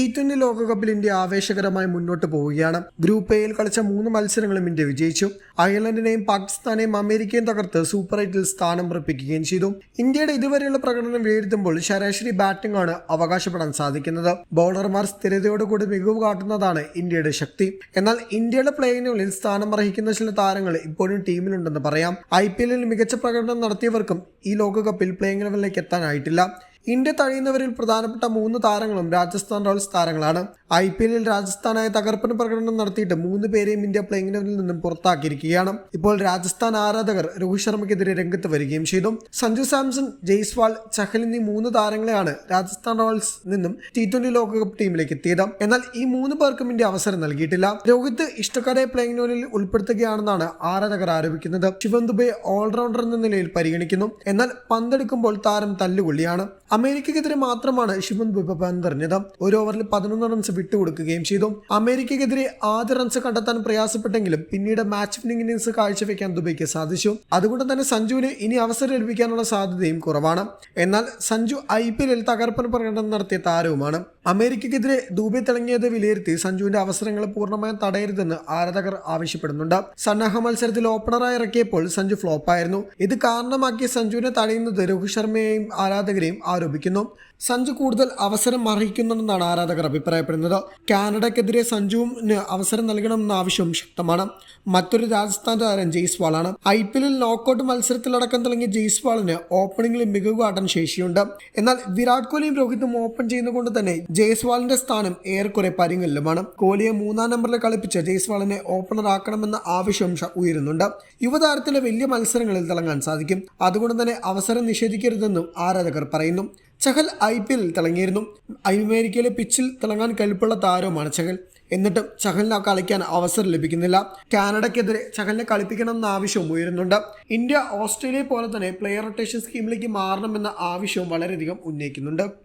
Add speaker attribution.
Speaker 1: T twenty ലോകകപ്പിൽ India ആവേശകരമായി മുന്നോട്ട് പോവുകയാണ്. ഗ്രൂപ്പ് എയിൽ കളിച്ച മൂന്ന് മത്സരങ്ങളും ഇന്ത്യ വിജയിച്ചു. അയർലൻഡിനെയും പാകിസ്ഥാനെയും അമേരിക്കയും തകർത്ത് സൂപ്പർ എയ്റ്റിൽ സ്ഥാനം ഉറപ്പിക്കുകയും ചെയ്തു. ഇന്ത്യയുടെ ഇതുവരെയുള്ള പ്രകടനം വിലയിരുത്തുമ്പോൾ ശരാശരി ബാറ്റിംഗ് ആണ് അവകാശപ്പെടാൻ സാധിക്കുന്നത്. ബൗളർമാർ സ്ഥിരതയോടുകൂടി മികവ് കാട്ടുന്നതാണ് ഇന്ത്യയുടെ ശക്തി. എന്നാൽ ഇന്ത്യയുടെ പ്ലേയിനുള്ളിൽ സ്ഥാനം അർഹിക്കുന്ന ചില താരങ്ങൾ ഇപ്പോഴും ടീമിലുണ്ടെന്ന് പറയാം. ഐ മികച്ച പ്രകടനം നടത്തിയവർക്കും ഈ ലോകകപ്പിൽ പ്ലേയിങ് ലെവലിലേക്ക് എത്താനായിട്ടില്ല. ഇന്ത്യ തഴയുന്നവരിൽ പ്രധാനപ്പെട്ട മൂന്ന് താരങ്ങളും രാജസ്ഥാൻ റോയൽസ് താരങ്ങളാണ്. ഐ പി എല്ലിൽ രാജസ്ഥാനായ തകർപ്പൻ പ്രകടനം നടത്തിയിട്ട് മൂന്ന് പേരെയും ഇന്ത്യ പ്ലേയിംഗ് ലെവലിൽ നിന്നും പുറത്താക്കിയിരിക്കുകയാണ്. ഇപ്പോൾ രാജസ്ഥാൻ ആരാധകർ രോഹിത് ശർമ്മയ്ക്കെതിരെ രംഗത്ത് വരികയും ചെയ്തു. സഞ്ജു സാംസൺ ജയ്സ്വാൾ ചഹൽ എന്നീ മൂന്ന് താരങ്ങളെയാണ് രാജസ്ഥാൻ റോയൽസ് നിന്നും ടി ട്വന്റി ലോകകപ്പ് ടീമിലേക്ക് എത്തിയത്. എന്നാൽ ഈ മൂന്ന് പേർക്കും ഇന്ത്യ അവസരം നൽകിയിട്ടില്ല. രോഹിത് ഇഷ്ടക്കാരെ പ്ലേയിംഗ് ലെവലിൽ ഉൾപ്പെടുത്തുകയാണെന്നാണ് ആരാധകർ ആരോപിക്കുന്നത്. ശിവൻ ദുബെ ഓൾറൗണ്ടർ എന്ന നിലയിൽ പരിഗണിക്കുന്നു. എന്നാൽ പന്തെടുക്കുമ്പോൾ താരം തല്ലുകൊള്ളിയാണ്. അമേരിക്കയ്ക്കെതിരെ മാത്രമാണ് ശിവൻ ദുബെ തെരഞ്ഞത്. ഒരു ഓവറിൽ പതിനൊന്ന് റൺസ് വിട്ടുകൊടുക്കുകയും ചെയ്തു. അമേരിക്കക്കെതിരെ ആദ്യ റൺസ് കണ്ടെത്താൻ പ്രയാസപ്പെട്ടെങ്കിലും പിന്നീട് മാച്ച് വിന്നിംഗ് ഇന്നിംഗ്സ് കാഴ്ചവെക്കാൻ ദുബൈക്ക് സാധിച്ചു. അതുകൊണ്ട് തന്നെ സഞ്ജുവിന് ഇനി അവസരം ലഭിക്കാനുള്ള സാധ്യതയും കുറവാണ്. എന്നാൽ സഞ്ജു ഐ പി എല്ലിൽ തകർപ്പൻ പ്രകടനം നടത്തിയ താരവുമാണ്. അമേരിക്കക്കെതിരെ ദുബൈ തിളങ്ങിയത് വിലയിരുത്തി സഞ്ജുവിന്റെ അവസരങ്ങൾ പൂർണമായും തടയരുതെന്ന് ആരാധകർ ആവശ്യപ്പെടുന്നുണ്ട്. സന്നാഹ മത്സരത്തിൽ ഓപ്പണറായി ഇറക്കിയപ്പോൾ സഞ്ജു ഫ്ലോപ്പായിരുന്നു ഇത് കാരണമാക്കി സഞ്ജുവിനെ തടയുന്നത് രോഹിത് ശർമ്മയെയും ആരാധകരെയും ആരോപിക്കുന്നു. സഞ്ജു കൂടുതൽ അവസരം അർഹിക്കുന്നുണ്ടെന്നാണ് ആരാധകർ അഭിപ്രായപ്പെടുന്നത്. കാനഡയ്ക്കെതിരെ സഞ്ജുവിന് അവസരം നൽകണമെന്ന ആവശ്യവും ശക്തമാണ്. മറ്റൊരു രാജസ്ഥാൻ താരം ജയ്സ്വാളാണ്. ഐ പി എല്ലിൽ നോക്കൌട്ട് മത്സരത്തിലടക്കം തുടങ്ങിയ ജയ്സ്വാളിന് ഓപ്പണിംഗിൽ മികവ് കാട്ടാൻ ശേഷിയുണ്ട്. എന്നാൽ വിരാട് കോഹ്ലിയും രോഹിത്തും ഓപ്പൺ ചെയ്യുന്നതുകൊണ്ട് തന്നെ ജയ്സ്വാളിന്റെ സ്ഥാനം ഏറെക്കുറെ പരിങ്ങലിലുമാണ്. കോഹ്ലിയെ മൂന്നാം നമ്പറിൽ കളിപ്പിച്ച് ജയ്സ്വാളിനെ ഓപ്പണർ ആക്കണമെന്ന ആവശ്യവും ഉയരുന്നുണ്ട്. യുവതാരത്തിലെ വലിയ മത്സരങ്ങളിൽ തിളങ്ങാൻ സാധിക്കും. അതുകൊണ്ട് തന്നെ അവസരം നിഷേധിക്കരുതെന്നും ആരാധകർ പറയുന്നു. ചഹൽ ഐ പി എല്ലിൽ തിളങ്ങിയിരുന്നു. അമേരിക്കയിലെ പിച്ചിൽ തിളങ്ങാൻ കഴിപ്പുള്ള താരവുമാണ് ചഹൽ. എന്നിട്ടും ചഹലിന് കളിക്കാൻ അവസരം ലഭിക്കുന്നില്ല. കാനഡയ്ക്കെതിരെ ചഹലിനെ കളിപ്പിക്കണം എന്ന ആവശ്യവും ഉയരുന്നുണ്ട്. ഇന്ത്യ ഓസ്ട്രേലിയ പോലെ തന്നെ പ്ലെയർ റൊട്ടേഷൻ സ്കീമിലേക്ക് മാറണമെന്ന ആവശ്യവും വളരെയധികം ഉന്നയിക്കുന്നുണ്ട്.